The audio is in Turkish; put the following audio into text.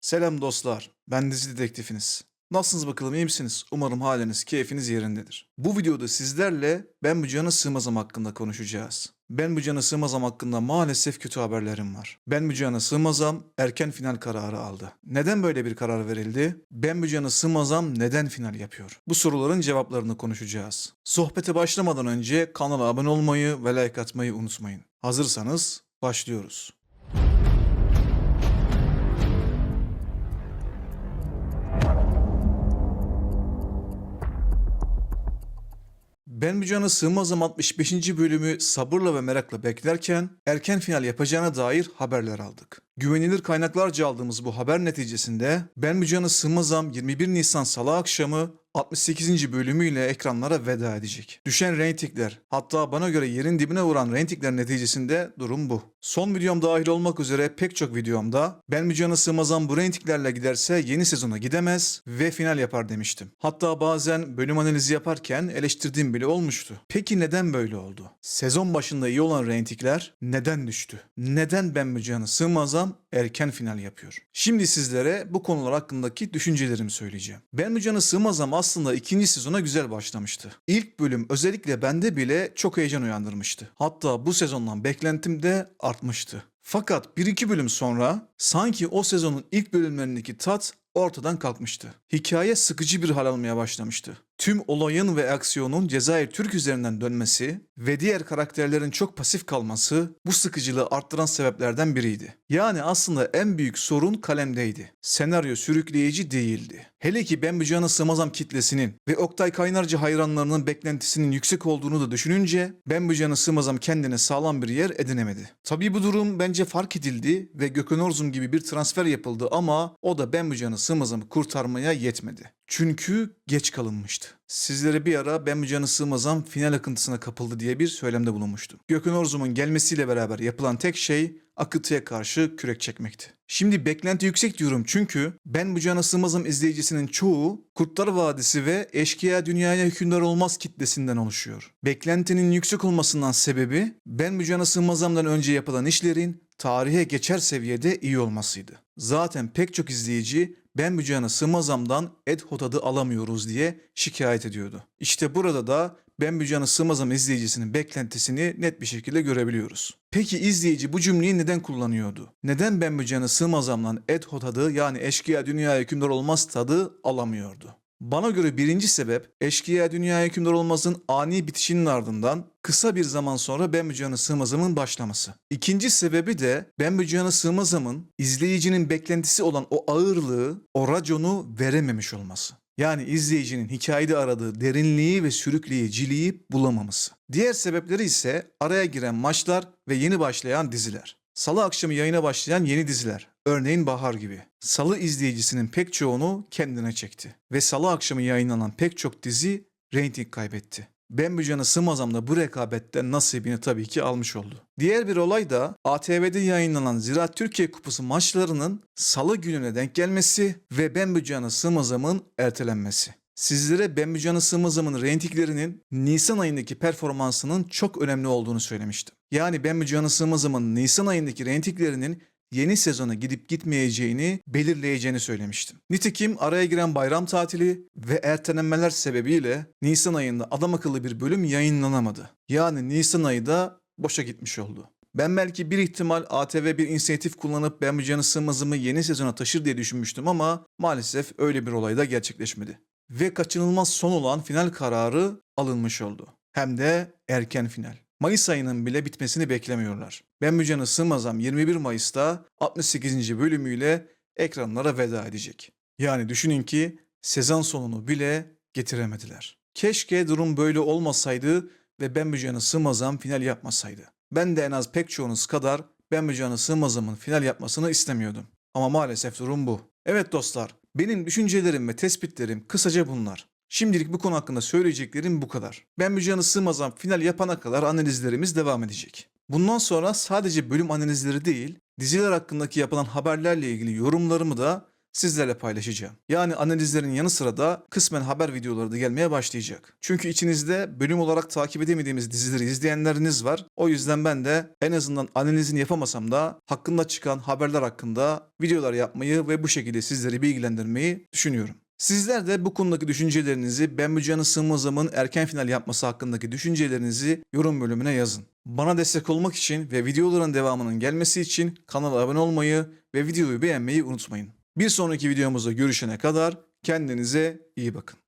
Selam dostlar, ben dizi dedektifiniz. Nasılsınız bakalım iyi misiniz? Umarım haliniz, keyfiniz yerindedir. Bu videoda sizlerle Ben Bu Cana Sığmazam hakkında konuşacağız. Ben Bu Cana Sığmazam hakkında maalesef kötü haberlerim var. Ben Bu Cana Sığmazam erken final kararı aldı. Neden böyle bir karar verildi? Ben Bu Cana Sığmazam neden final yapıyor? Bu soruların cevaplarını konuşacağız. Sohbete başlamadan önce kanala abone olmayı ve like atmayı unutmayın. Hazırsanız başlıyoruz. Ben Mücan'a Sığmazım 65. bölümü sabırla ve merakla beklerken erken final yapacağına dair haberler aldık. Güvenilir kaynaklarca aldığımız bu haber neticesinde Ben Mücan'a Sığmazam 21 Nisan Salı akşamı 68. bölümüyle ekranlara veda edecek. Düşen reytingler, hatta bana göre yerin dibine vuran reytingler neticesinde durum bu. Son videom dahil olmak üzere pek çok videomda Ben Mücan'a Sığmazam bu reytinglerle giderse yeni sezona gidemez ve final yapar demiştim. Hatta bazen bölüm analizi yaparken eleştirdiğim bile olmuştu. Peki neden böyle oldu? Sezon başında iyi olan reytingler neden düştü? Neden Ben Mücan'a Erken final yapıyor? Şimdi sizlere bu konular hakkındaki düşüncelerimi söyleyeceğim. Ben Mücan'a Sığmazam aslında ikinci sezona güzel başlamıştı. İlk bölüm özellikle bende bile çok heyecan uyandırmıştı. Hatta bu sezondan beklentim de artmıştı. Fakat 1-2 bölüm sonra sanki o sezonun ilk bölümlerindeki tat ortadan kalkmıştı. Hikaye sıkıcı bir hal almaya başlamıştı. Tüm olayın ve aksiyonun Cezayir Türk üzerinden dönmesi ve diğer karakterlerin çok pasif kalması bu sıkıcılığı arttıran sebeplerden biriydi. Yani aslında en büyük sorun kalemdeydi. Senaryo sürükleyici değildi. Hele ki Mücan'a Sığmazam kitlesinin ve Oktay Kaynarcı hayranlarının beklentisinin yüksek olduğunu da düşününce Mücan'a Sığmazam kendine sağlam bir yer edinemedi. Tabii bu durum bence fark edildi ve Gökhan Orzum gibi bir transfer yapıldı ama o da Mücan'a Sığmazam'ı kurtarmaya yetmedi. Çünkü geç kalınmıştı. Sizlere bir ara Ben Mücan'a Sığmazam final akıntısına kapıldı diye bir söylemde bulunmuştum. Gökhan Orzum'un gelmesiyle beraber yapılan tek şey akıntıya karşı kürek çekmekti. Şimdi beklenti yüksek diyorum çünkü Ben Mücan'a Sığmazam izleyicisinin çoğu Kurtlar Vadisi ve Eşkıya Dünyaya Hükümdar Olmaz kitlesinden oluşuyor. Beklentinin yüksek olmasından sebebi Ben Mücan'a Sığmazam'dan önce yapılan işlerin tarihe geçer seviyede iyi olmasıydı. Zaten pek çok izleyici ben Mücan'a Sığmazam'dan Ed Hot adı alamıyoruz diye şikayet ediyordu. İşte burada da Ben Mücan'a Sığmazam izleyicisinin beklentisini net bir şekilde görebiliyoruz. Peki izleyici bu cümleyi neden kullanıyordu? Neden Ben Mücan'a Sığmazam'dan Ed Hot adı yani eşkıya dünyaya hükümdar olmaz tadı alamıyordu? Bana göre birinci sebep eşkıya dünyaya hükümdar olmazın ani bitişinin ardından kısa bir zaman sonra Ben Mücan'a Sığmazam'ın başlaması. İkinci sebebi de Ben Mücan'a Sığmazam'ın izleyicinin beklentisi olan o ağırlığı, o raconu verememiş olması. Yani izleyicinin hikayede aradığı derinliği ve sürükleyiciliği bulamaması. Diğer sebepleri ise araya giren maçlar ve yeni başlayan diziler. Salı akşamı yayına başlayan yeni diziler. Örneğin Bahar gibi. Salı izleyicisinin pek çoğunu kendine çekti. Ve salı akşamı yayınlanan pek çok dizi reyting kaybetti. Ben Mücan'a Sığmazam da bu rekabetten nasibini tabii ki almış oldu. Diğer bir olay da ATV'de yayınlanan Ziraat Türkiye Kupası maçlarının salı gününe denk gelmesi ve Ben Mücan'a Sığmazam'ın ertelenmesi. Sizlere Ben Mücan'a Sığmazam'ın reytinglerinin Nisan ayındaki performansının çok önemli olduğunu söylemiştim. Yani Ben Mücan'a Sığmazam'ın Nisan ayındaki reytinglerinin yeni sezona gidip gitmeyeceğini belirleyeceğini söylemiştim. Nitekim araya giren bayram tatili ve ertelenmeler sebebiyle Nisan ayında adam akıllı bir bölüm yayınlanamadı. Yani Nisan ayı da boşa gitmiş oldu. Ben belki bir ihtimal ATV bir inisiyatif kullanıp Ben Mücan'ı Sığmazım'ı yeni sezona taşır diye düşünmüştüm ama maalesef öyle bir olay da gerçekleşmedi. Ve kaçınılmaz son olan final kararı alınmış oldu. Hem de erken final. Mayıs ayının bile bitmesini beklemiyorlar. Ben Mücan'ı Sığmazam 21 Mayıs'ta 68. bölümüyle ekranlara veda edecek. Yani düşünün ki sezon sonunu bile getiremediler. Keşke durum böyle olmasaydı ve Ben Mücan'ı Sığmazam final yapmasaydı. Ben de en az pek çoğunuz kadar Ben Mücan'ı Sığmazam'ın final yapmasını istemiyordum. Ama maalesef durum bu. Evet dostlar, benim düşüncelerim ve tespitlerim kısaca bunlar. Şimdilik bu konu hakkında söyleyeceklerim bu kadar. Ben Mücan'ı Sığmazam final yapana kadar analizlerimiz devam edecek. Bundan sonra sadece bölüm analizleri değil, diziler hakkındaki yapılan haberlerle ilgili yorumlarımı da sizlerle paylaşacağım. Yani analizlerin yanı sıra da kısmen haber videoları da gelmeye başlayacak. Çünkü içinizde bölüm olarak takip edemediğimiz dizileri izleyenleriniz var. O yüzden ben de en azından analizini yapamasam da hakkında çıkan haberler hakkında videolar yapmayı ve bu şekilde sizleri bilgilendirmeyi düşünüyorum. Sizler de bu konudaki düşüncelerinizi Ben Mücan'ın Sığmazam'ın erken final yapması hakkındaki düşüncelerinizi yorum bölümüne yazın. Bana destek olmak için ve videoların devamının gelmesi için kanala abone olmayı ve videoyu beğenmeyi unutmayın. Bir sonraki videomuzda görüşene kadar kendinize iyi bakın.